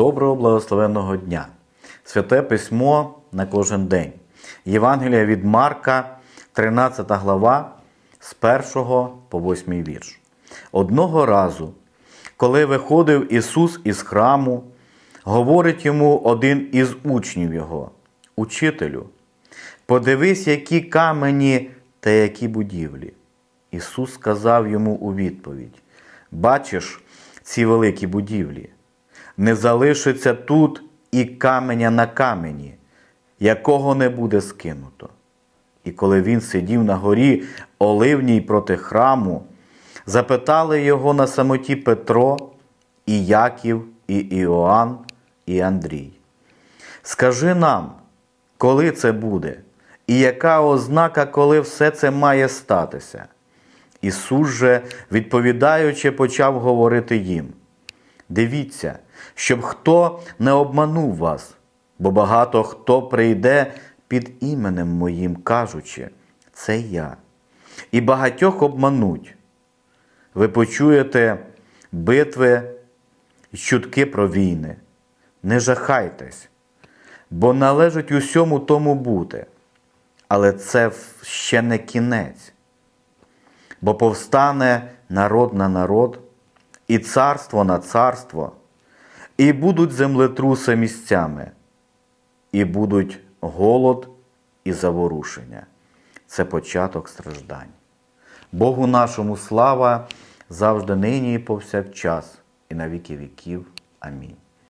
Доброго благословенного дня! Святе письмо на кожен день. Євангелія від Марка, 13 глава, з 1 по 8 вірш. Одного разу, коли виходив Ісус із храму, говорить йому один із учнів Його, Учителю, подивись, які камені та які будівлі. Ісус сказав йому у відповідь: Бачиш ці великі будівлі, не залишиться тут і каменя на камені, якого не буде скинуто. І коли він сидів на горі Оливній проти храму, запитали його на самоті Петро, і Яків, і Іоанн, і Андрій. Скажи нам, коли це буде, і яка ознака, коли все це має статися? Ісус же, відповідаючи, почав говорити їм: Дивіться, щоб хто не обманув вас, бо багато хто прийде під іменем моїм, кажучи, це я. І багатьох обмануть. Ви почуєте битви й чутки про війни. Не жахайтесь, бо належить усьому тому бути. Але це ще не кінець. Бо повстане народ на народ, і царство на царство, і будуть землетруси місцями, і будуть голод і заворушення. Це початок страждань. Богу нашому слава завжди нині і повсякчас, і на віки віків. Амінь.